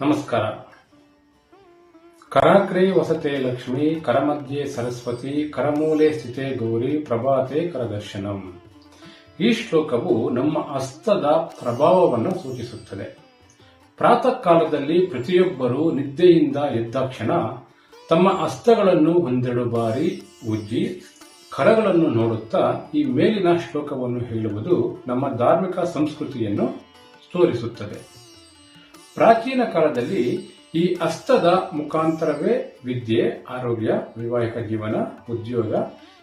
ನಮಸ್ಕಾರ. ಕರಾಕ್ರಿ ವಸತೆ ಲಕ್ಷ್ಮಿ, ಕರಮಧ್ಯೆ ಸರಸ್ವತಿ, ಕರಮೂಲೆ ಸ್ಥಿತೆ ಗೌರಿ, ಪ್ರಭಾತೆ ಕರದರ್ಶನಂ. ಈ ಶ್ಲೋಕವು ನಮ್ಮ ಹಸ್ತದ ಪ್ರಭಾವವನ್ನು ಸೂಚಿಸುತ್ತದೆ. ಪ್ರಾತಃ ಕಾಲದಲ್ಲಿ ಪ್ರತಿಯೊಬ್ಬರು ನಿದ್ದೆಯಿಂದ ಎದ್ದಾಕ್ಷಣ ತಮ್ಮ ಹಸ್ತಗಳನ್ನು ಒಂದೆರಡು ಬಾರಿ ಉಜ್ಜಿ ಕರಗಳನ್ನು ನೋಡುತ್ತಾ ಈ ಮೇಲಿನ ಶ್ಲೋಕವನ್ನು ಹೇಳುವುದು ನಮ್ಮ ಧಾರ್ಮಿಕ ಸಂಸ್ಕೃತಿಯನ್ನು ತೋರಿಸುತ್ತದೆ. ಪ್ರಾಚೀನ ಕಾಲದಲ್ಲಿ ಈ ಹಸ್ತದ ಮುಖಾಂತರವೇ ವಿದ್ಯೆ, ಆರೋಗ್ಯ, ವೈವಾಹಿಕ ಜೀವನ, ಉದ್ಯೋಗ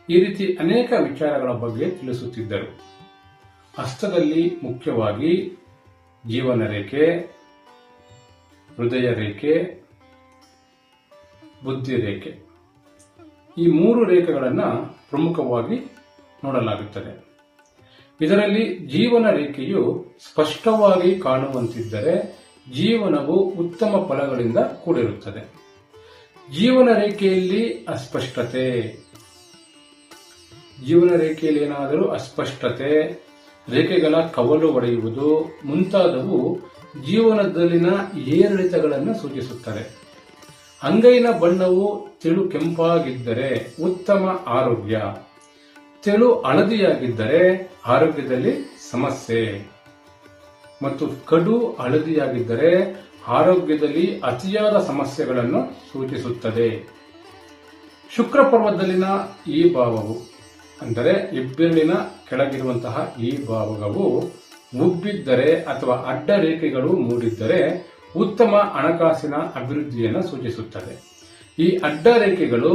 ಈ ರೀತಿ ಅನೇಕ ವಿಚಾರಗಳ ಬಗ್ಗೆ ತಿಳಿಸುತ್ತಿದ್ದರು. ಹಸ್ತದಲ್ಲಿ ಮುಖ್ಯವಾಗಿ ಜೀವನ ರೇಖೆ, ಹೃದಯ ರೇಖೆ, ಬುದ್ಧಿ ರೇಖೆ. ಈ ಮೂರು ರೇಖೆಗಳನ್ನು ಪ್ರಮುಖವಾಗಿ ನೋಡಲಾಗುತ್ತದೆ. ಇದರಲ್ಲಿ ಜೀವನ ರೇಖೆಯು ಸ್ಪಷ್ಟವಾಗಿ ಕಾಣುವಂತಿದ್ದರೆ ಜೀವನವು ಉತ್ತಮ ಫಲಗಳಿಂದ ಕೂಡಿರುತ್ತದೆ. ಜೀವನ ರೇಖೆಯಲ್ಲಿ ಅಸ್ಪಷ್ಟತೆ. ಜೀವನ ರೇಖೆಯಲ್ಲಿ ಏನಾದರೂ ಅಸ್ಪಷ್ಟತೆ, ರೇಖೆಗಳ ಕವಲು ಒಡೆಯುವುದು ಮುಂತಾದವು ಜೀವನದಲ್ಲಿನ ಏರಿಳಿತಗಳನ್ನು ಸೂಚಿಸುತ್ತದೆ ಅಂಗೈನ ಬಣ್ಣವು ತೆಳು ಕೆಂಪಾಗಿದ್ದರೆ ಉತ್ತಮ ಆರೋಗ್ಯ. ತೆಳು ಹಳದಿಯಾಗಿದ್ದರೆ ಆರೋಗ್ಯದಲ್ಲಿ ಸಮಸ್ಯೆ. ಮತ್ತು ಕಡು ಹಳದಿಯಾಗಿದ್ದರೆ ಆರೋಗ್ಯದಲ್ಲಿ ಅತಿಯಾದ ಸಮಸ್ಯೆಗಳನ್ನು ಸೂಚಿಸುತ್ತದೆ. ಶುಕ್ರ ಪರ್ವದಲ್ಲಿನ ಈ ಭಾವವು, ಅಂದರೆ ಇಬ್ಬೆರಳಿನ ಕೆಳಗಿರುವಂತಹ ಈ ಭಾವವು, ಉಬ್ಬಿದ್ದರೆ ಅಥವಾ ಅಡ್ಡ ರೇಖೆಗಳು ಮೂಡಿದ್ದರೆ ಉತ್ತಮ ಹಣಕಾಸಿನ ಅಭಿವೃದ್ಧಿಯನ್ನು ಸೂಚಿಸುತ್ತದೆ. ಈ ಅಡ್ಡ ರೇಖೆಗಳು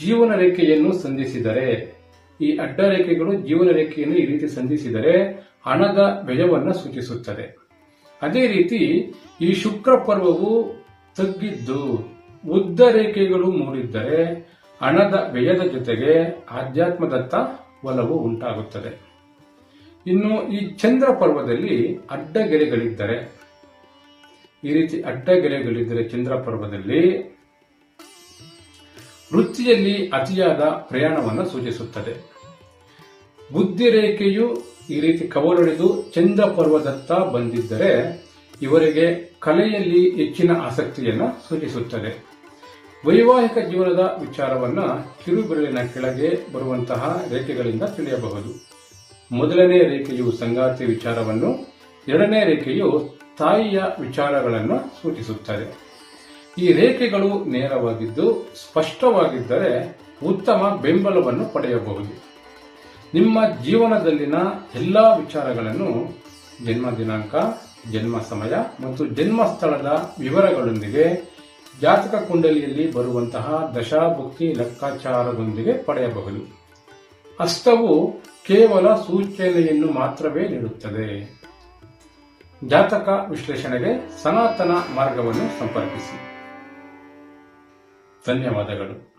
ಜೀವನ ರೇಖೆಯನ್ನು ಸಂಧಿಸಿದರೆ ಈ ಅಡ್ಡ ರೇಖೆಗಳು ಜೀವನ ರೇಖೆಯನ್ನು ಈ ರೀತಿ ಸಂಧಿಸಿದರೆ ಹಣದ ವ್ಯಯವನ್ನು ಸೂಚಿಸುತ್ತದೆ. ಅದೇ ರೀತಿ ಈ ಶುಕ್ರ ಪರ್ವವು ತಗ್ಗಿದ್ದು ಉದ್ದ ರೇಖೆಗಳು ಮೂಡಿದ್ದರೆ ಹಣದ ವ್ಯಯದ ಜೊತೆಗೆ ಆಧ್ಯಾತ್ಮದತ್ತ ಒಲವು ಉಂಟಾಗುತ್ತದೆ. ಇನ್ನು ಈ ಚಂದ್ರ ಪರ್ವದಲ್ಲಿ ಅಡ್ಡಗೆರೆಗಳಿದ್ದರೆ, ಈ ರೀತಿ ಅಡ್ಡಗೆರೆಗಳಿದ್ದರೆ ಚಂದ್ರ ಪರ್ವದಲ್ಲಿ ವೃತ್ತಿಯಲ್ಲಿ ಅತಿಯಾದ ಪ್ರಯಾಣವನ್ನು ಸೂಚಿಸುತ್ತದೆ. ಬುದ್ಧಿ ರೇಖೆಯು ಈ ರೀತಿ ಕವಲೊಡೆದು ಚಂದ ಪರ್ವದತ್ತ ಬಂದಿದ್ದರೆ ಇವರಿಗೆ ಕಲೆಯಲ್ಲಿ ಹೆಚ್ಚಿನ ಆಸಕ್ತಿಯನ್ನು ಸೂಚಿಸುತ್ತದೆ ವೈವಾಹಿಕ ಜೀವನದ ವಿಚಾರವನ್ನ ಕಿರುಬೆರಳಿನ ಕೆಳಗೆ ಬರುವಂತಹ ರೇಖೆಗಳಿಂದ ತಿಳಿಯಬಹುದು. ಮೊದಲನೇ ರೇಖೆಯು ಸಂಗಾತಿ ವಿಚಾರವನ್ನು, ಎರಡನೇ ರೇಖೆಯು ತಾಯಿಯ ವಿಚಾರಗಳನ್ನು ಸೂಚಿಸುತ್ತದೆ. ಈ ರೇಖೆಗಳು ನೇರವಾಗಿದ್ದು ಸ್ಪಷ್ಟವಾಗಿದ್ದರೆ ಉತ್ತಮ ಬೆಂಬಲವನ್ನು ಪಡೆಯಬಹುದು. ನಿಮ್ಮ ಜೀವನದಲ್ಲಿನ ಎಲ್ಲ ವಿಚಾರಗಳನ್ನು ಜನ್ಮ ದಿನಾಂಕ, ಜನ್ಮ ಸಮಯ ಮತ್ತು ಜನ್ಮ ಸ್ಥಳದ ವಿವರಗಳೊಂದಿಗೆ ಜಾತಕ ಕುಂಡಲಿಯಲ್ಲಿ ಬರುವಂತಹ ದಶಾಭುಕ್ತಿ ಲೆಕ್ಕಾಚಾರದೊಂದಿಗೆ ಪಡೆಯಬಹುದು. ಹಸ್ತವು ಕೇವಲ ಸೂಚನೆಯನ್ನು ಮಾತ್ರವೇ ನೀಡುತ್ತದೆ. ಜಾತಕ ವಿಶ್ಲೇಷಣೆಗೆ ಸನಾತನ ಮಾರ್ಗವನ್ನು ಸಂಪರ್ಕಿಸಿ. ಧನ್ಯವಾದಗಳು.